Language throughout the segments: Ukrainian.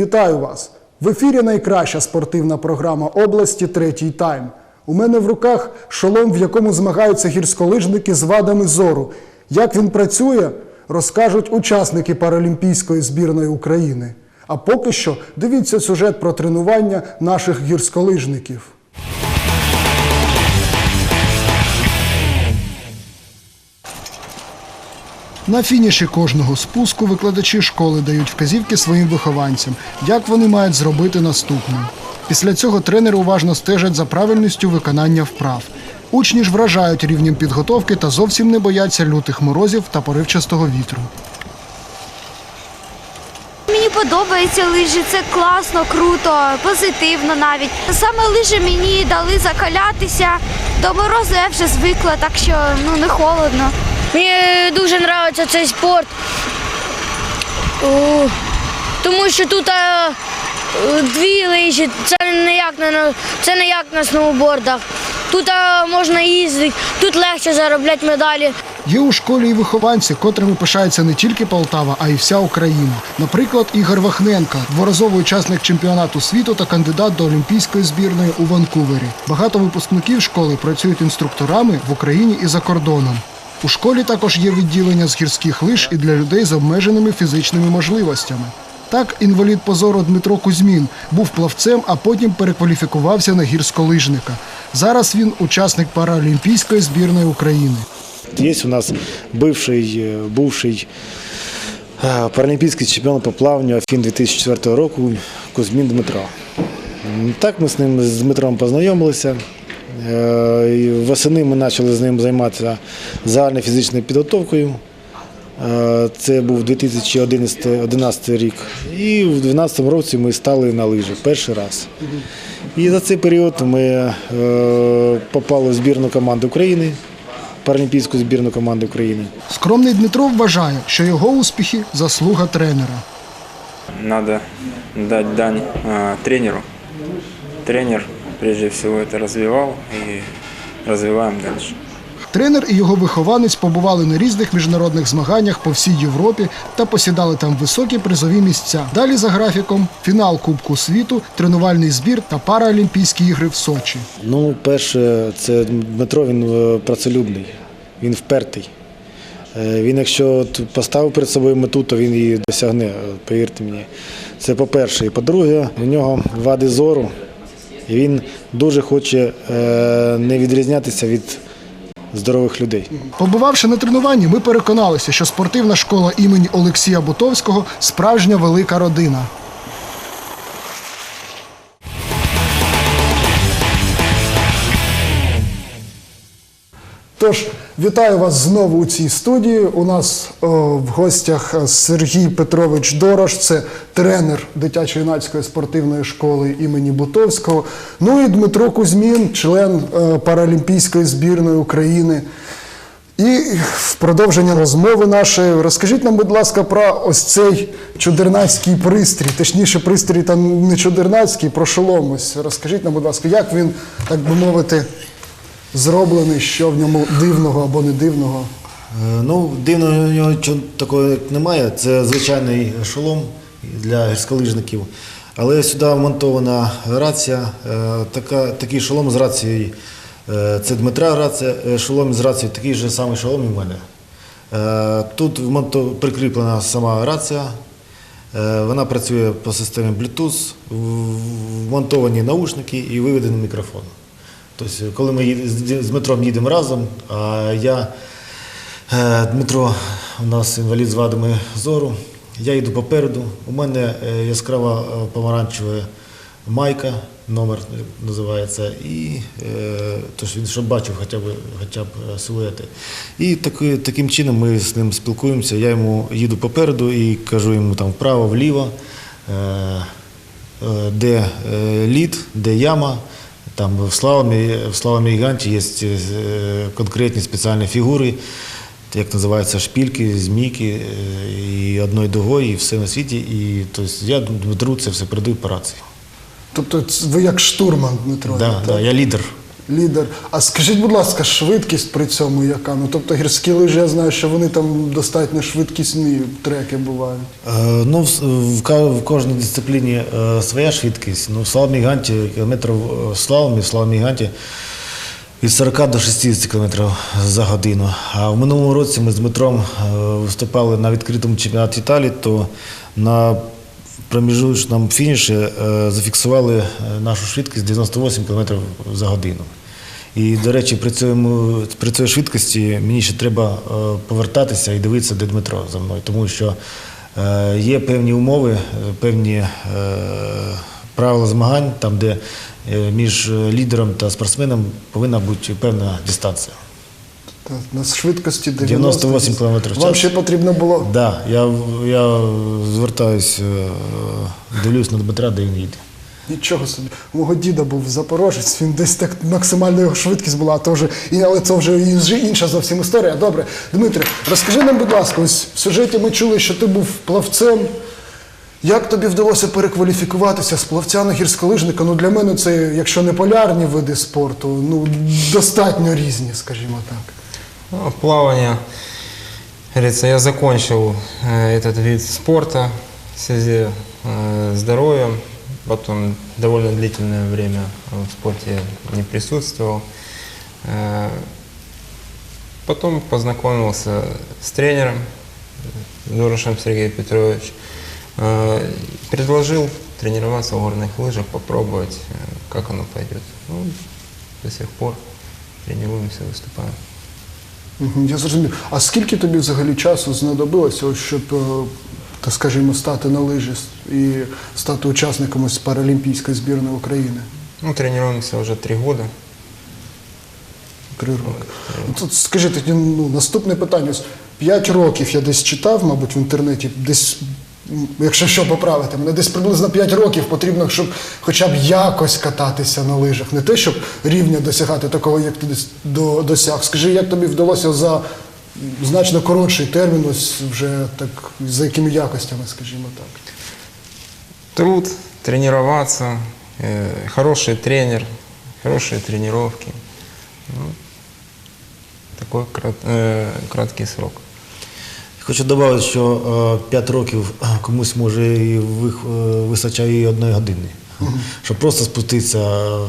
Вітаю вас! В ефірі найкраща спортивна програма області Третій тайм. У мене в руках шолом, в якому змагаються гірськолижники з вадами зору. Як він працює, розкажуть учасники Паралімпійської збірної України. А поки що дивіться сюжет про тренування наших гірськолижників. На фініші кожного спуску викладачі школи дають вказівки своїм вихованцям, як вони мають зробити наступним. Після цього тренери уважно стежать за правильністю виконання вправ. Учні ж вражають рівнем підготовки та зовсім не бояться лютих морозів та поривчастого вітру. Мені подобається лижі, це класно, круто, позитивно навіть. Саме лижі мені дали закалятися. До морозу я вже звикла, так що ну не холодно. Мені дуже подобається цей спорт, тому що тут дві лижі, це не як на, це не як на сноубордах. Тут можна їздити, тут легше заробляти медалі. Є у школі і вихованці, котрими пишається не тільки Полтава, а й вся Україна. Наприклад, Ігор Вахненка, дворазовий учасник чемпіонату світу та кандидат до олімпійської збірної у Ванкувері. Багато випускників школи працюють інструкторами в Україні і за кордоном. У школі також є відділення з гірських лиж і для людей з обмеженими фізичними можливостями. Так, інвалід позору Дмитро Кузьмін був плавцем, а потім перекваліфікувався на гірськолижника. Зараз він учасник паралімпійської збірної України. Есть у нас бывший, э, бывший э, паралімпійський чемпіон по плаванню Афін 2004 року Кузьмін Дмитро. М, Так ми з ним з Дмитром познайомилися. Е, Восени ми почали з ним займатися загальною фізичною підготовкою. Е, Це був 2011 рік. І в 2012 році ми стали на лижі перший раз. І за цей період ми е, попали в збірну команду України, паралімпійську збірну команду України. Скромний Дмитро вважає, що його успіхи заслуга тренера. надо дать дань тренеру. Тренер прежде всего это развивал и развиваем дальше. Тренер і його вихованець побували на різних міжнародних змаганнях по всій Європі та посідали там високі призові місця. Далі за графіком фінал Кубку світу, тренувальний збір та Паралімпійські ігри в Сочі. Ну, перше, це Дмитро, він е, працелюбний, він впертий. Е, Він, якщо поставив перед собою мету, то він її досягне, е, повірте мені. Це по-перше. І по-друге, у нього вади зору, він дуже хоче е, не відрізнятися від здорових людей. Побувавши на тренуванні, ми переконалися, що спортивна школа імені Олексія Бутовського справжня велика родина. Тож, вітаю вас знову у цій студії. У нас о, в гостях е, Сергій Петрович Дорош, це тренер дитячо-юнацької спортивної школи імені Бутовського. Ну і Дмитро Кузьмін, член е, Паралімпійської збірної України. І в продовження розмови нашої розкажіть нам, будь ласка, про ось цей чудернацький пристрій. Точніше, пристрій там не чудернацький, про шолом. Ось розкажіть нам, будь ласка, як він, так би мовити, зроблений, що в ньому дивного або не дивного. Е, Ну, дивного у нього такого немає. Це звичайний шолом для гірськолижників. Але сюди вмонтована рація. Е, Така, такий шолом з рацією. е, Це Дмитра рація, шолом з рацією, такий же самий шолом і в мене. Тут прикріплена сама рація. Вона працює по системі Bluetooth, вмонтовані наушники і виведений мікрофон. Тобто, коли ми з- Дмитром їдемо разом, а я Е, Дмитро у нас інвалід з вадами зору. Я йду попереду. У мене е, яскрава е, помаранчева майка, номер називається, і тож він щоб бачив хоча б, хоча б силуети. І таки, таким чином ми з ним спілкуємося. Я йому їду попереду і кажу йому там вправо, вліво, де лід, де яма. Там в слаломі, в слаломі гіганті є е, конкретні спеціальні фігури, як називаються шпільки, змійки і одної дугою, і все на світі. І тобто, я Дмитру це все передаю по рації. Тобто ви як штурман, Дмитро. Да, так? да, я лідер. Лідер. А скажіть, будь ласка, швидкість при цьому яка? Ну тобто гірські лижі, я знаю, що вони там достатньо швидкісні треки бувають. Е, Ну, в, в, в кожній дисципліні е, своя швидкість. Ну, в слаломі гіганті кілометрів е, в слаломі, в слаломі гіганті від 40 до 60 км за годину. А в минулому році ми з Дмитром е, виступали на відкритому чемпіонаті Італії, то на проміжуточному фініші е, зафіксували нашу швидкість 98 км за годину. І, до речі, при, цьому, при цій швидкості мені ще треба е, повертатися і дивитися, де Дмитро за мною, тому що е, є певні умови, певні е, правила змагань, там, де між лідером та спортсменом повинна бути певна дистанція. На швидкості 98 км в Вам ще потрібно було. Да, я, я звертаюсь, дивлюсь на Дмитра, де він їде. Нічого собі. У мого діда був запорожець, він десь так максимальна його швидкість була, а то вже, і, але це вже, і вже інша зовсім історія. Добре, Дмитре, розкажи нам, будь ласка, ось в сюжеті ми чули, що ти був плавцем. Як тобі вдалося перекваліфікуватися з плавця на гірськолижника? Ну для мене це, якщо не полярні види спорту, ну достатньо різні, скажімо так. Ну, плавание, говорится, я закончил э, этот вид спорта в связи э, с здоровьем. Потом довольно длительное время в спорте я не присутствовал. Э, Потом познакомился с тренером Дорошем Сергеем Петрович. Э, Предложил тренироваться в горных лыжах, попробовать, э, как оно пойдет. Ну, до сих пор тренируемся, выступаем. Мгм, Я зрозумів. А скільки тобі взагалі часу знадобилося, ось, щоб, е, так скажімо, стати на лижі і стати учасником ось паралімпійської збірної України? Ну, тренируемся уже три года. Три роки. Тут скажи ну, наступне питання. П'ять років я десь читав, мабуть, в інтернеті, десь, якщо що поправити, мене десь приблизно 5 років потрібно, щоб хоча б якось кататися на лижах. Не те, щоб рівня досягати такого, як ти десь до, досяг. Скажи, як тобі вдалося за значно коротший термін, ось вже так, за якими якостями, скажімо так. Труд, тренироваться, э, хороший тренер, хорошие тренировки. Ну, такой крат- э, краткий срок. Хочу додати, що 5 років е, комусь може і вих- е, вистачає і одної години. Щоб просто спуститися е,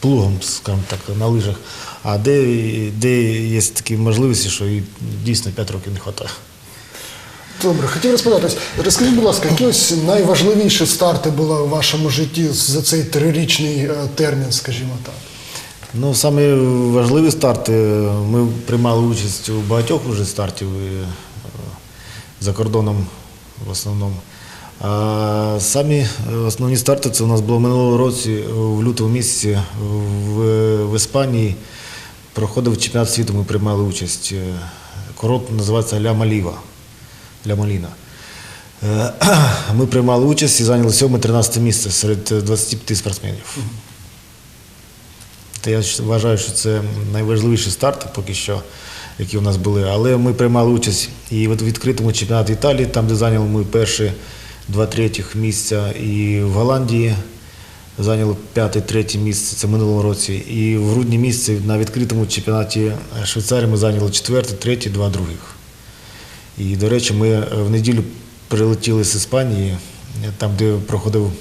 плугом, скажімо так, на лижах. А де, де є такі можливості, що і дійсно 5 років не вистачає. Добре, хотів розпитати, ось, розкажіть, будь ласка, які ось найважливіші старти були у вашому житті за цей трирічний е, термін, скажімо так? Ну, саме важливі старти. Ми приймали участь у багатьох вже стартів е, за кордоном в основному. Самі е, основні старти це у нас було минулого році, е, в лютому місяці в, в Іспанії проходив чемпіонат світу, ми приймали участь. Е, Курорт називається Ля Маліва. Ля Маліна. Е, Ми приймали участь і зайняли 7-13 місце серед 25 спортсменів. Та я вважаю, що це найважливіші старти поки що, які у нас були. Але ми приймали участь і у відкритому чемпіонаті Італії, там, де зайняли ми перші два третіх місця, і в Голландії зайняли п'яте, третє місце, це в минулому році. І в грудні місяці на відкритому чемпіонаті Швейцарії ми зайняли четверте, третє, два других. І, до речі, ми е, в неділю прилетіли з Іспанії, е, там, де проходив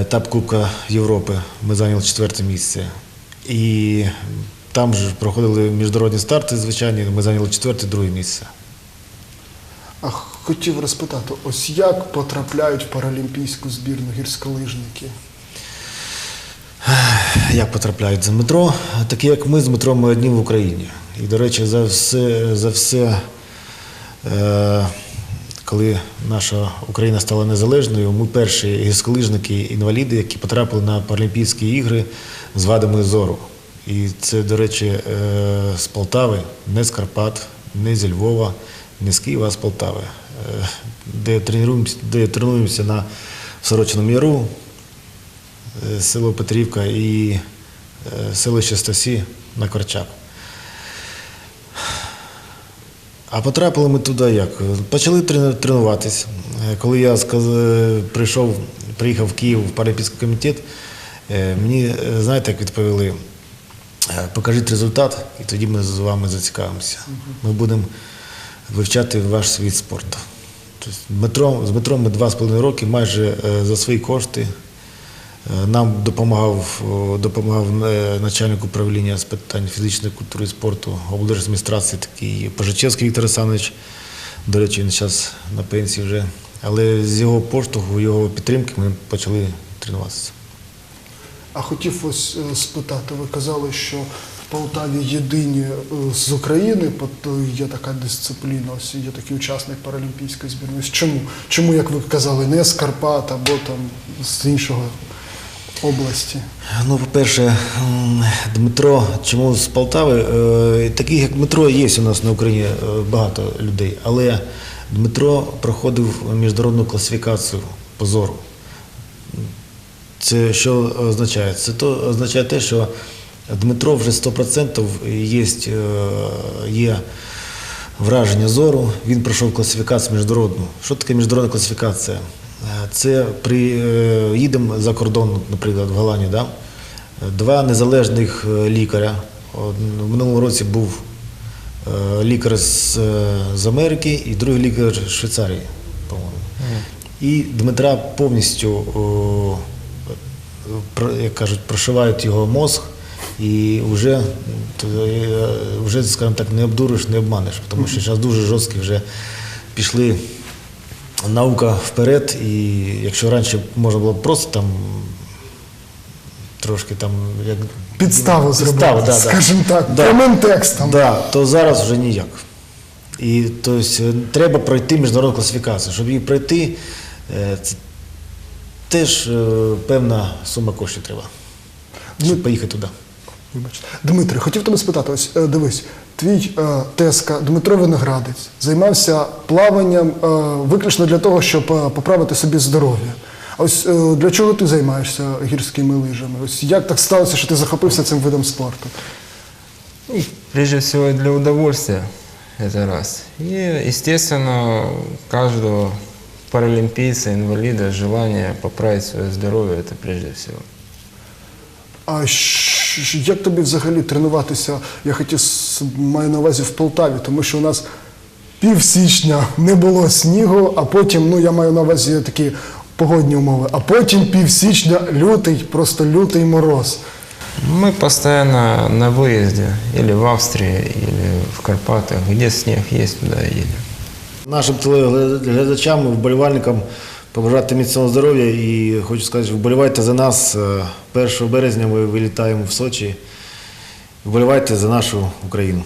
етап Кубка Європи. Ми зайняли четверте місце. І там ж проходили міжнародні старти, звичайні, ми зайняли четверте, друге місце. А хотів розпитати, ось як потрапляють в паралімпійську збірну гірськолижники? Як потрапляють за метро, такі як ми з метро, ми одні в Україні. І, до речі, за все, за все е, коли наша Україна стала незалежною, ми перші гірськолижники, інваліди, які потрапили на Паралімпійські ігри з вадами зору. І це, до речі, е, з Полтави, не з Карпат, не зі Львова, не з Києва, а з Полтави, де тренуємося, де тренуємося на Сорочиному Яру, е, село Петрівка і е, селище Стасі на Корчак. А потрапили ми туди як? Почали тренуватись. Е, Коли я е, прийшов, приїхав в Київ в Паралімпійський комітет, Е, Мені, е, знаєте, як відповіли, е, покажіть результат, і тоді ми з вами зацікавимося. Ми будемо вивчати ваш світ спорту. Тобто Дмитро, з Дмитром ми два з половиною роки майже е, за свої кошти. Е, Нам допомагав, допомагав е, начальник управління з питань фізичної культури і спорту облдержадміністрації, такий Пожичевський Віктор Олександрович. До речі, він зараз на пенсії вже. Але з його поштовху, його підтримки ми почали тренуватися. А хотів ось спитати, ви казали, що Полтаві єдині е, з України, е, є така дисципліна, ось є такий учасник паралімпійської збірної. Чому? Чому, як ви казали, не з Карпат або там з іншого області? Ну, по-перше, Дмитро, чому з Полтави? Е, Таких як Дмитро є у нас на Україні е, багато людей, але Дмитро проходив міжнародну класифікацію по зору. Це що означає? Це то означає те, що Дмитро вже 100% є, е, є враження зору. Він пройшов класифікацію міжнародну. Що таке міжнародна класифікація? Е, Це при е, їдемо за кордон, наприклад, в Голландію, да? два незалежних лікаря. В минулому році був лікар з, з Америки і другий лікар з Швейцарії, по-моєму. І Дмитра повністю, о, як кажуть, прошивають його мозг, і вже, е, вже скажімо так, не обдуриш, не обманеш, тому що зараз дуже жорсткі вже пішли наука вперед, і якщо раніше можна було просто там трошки там як Підставу зробити, Підставу, да, скажімо так, Да. прямим текстом. Да, то зараз вже ніяк. І тобто, треба пройти міжнародну класифікацію. Щоб її пройти, е, це теж певна сума коштів треба, щоб поїхати туди. Вибачте. Дмитре, хотів тебе спитати, ось е, дивись, твій е, тезка Дмитро Виноградець займався плаванням е, виключно для того, щоб е, поправити собі здоров'я. А ось е, для чого ти займаєшся гірськими лижами? Ось як так сталося, що ти захопився цим видом спорту? Ну, прежде всего для удовольствия, это раз. И, естественно, у каждого паралимпийца, инвалида желание поправить свое здоровье, это прежде всего. А як тобі взагалі тренуватися? Я хотів маю на увазі в Полтаві, тому що у нас пів січня не було снігу, а потім, ну я маю на увазі такі погодні умови, а потім пів січня лютий, просто лютий мороз. Мы постоянно на выезде, или в Австрии, или в Карпатах, где снег есть, туда едем. Нашим телеглядачам, вболівальникам побажати міцного здоров'я і хочу сказати, вболівайте за нас. Е, 1 березня ми вилітаємо в Сочі. Вболівайте за нашу Україну.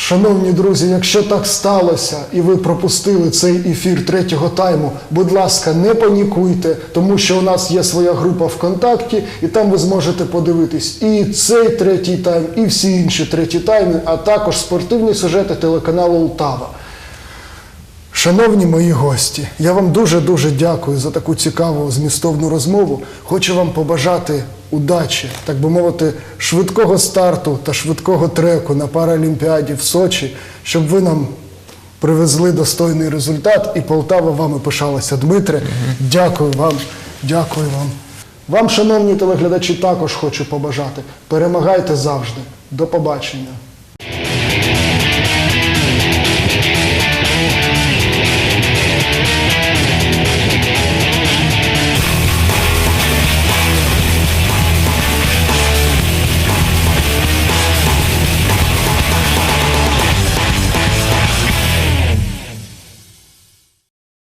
Шановні друзі, якщо так сталося і ви пропустили цей ефір третього тайму, будь ласка, не панікуйте, тому що у нас є своя група ВКонтакті, і там ви зможете подивитись і цей третій тайм, і всі інші треті тайми, а також спортивні сюжети телеканалу Ултава. Шановні мої гості, я вам дуже-дуже дякую за таку цікаву змістовну розмову. Хочу вам побажати удачі, так би мовити, швидкого старту та швидкого треку на Паралімпіаді в Сочі, щоб ви нам привезли достойний результат і Полтава вами пишалася. Дмитре, дякую вам, дякую вам. Вам, шановні телеглядачі, також хочу побажати. Перемагайте завжди. До побачення.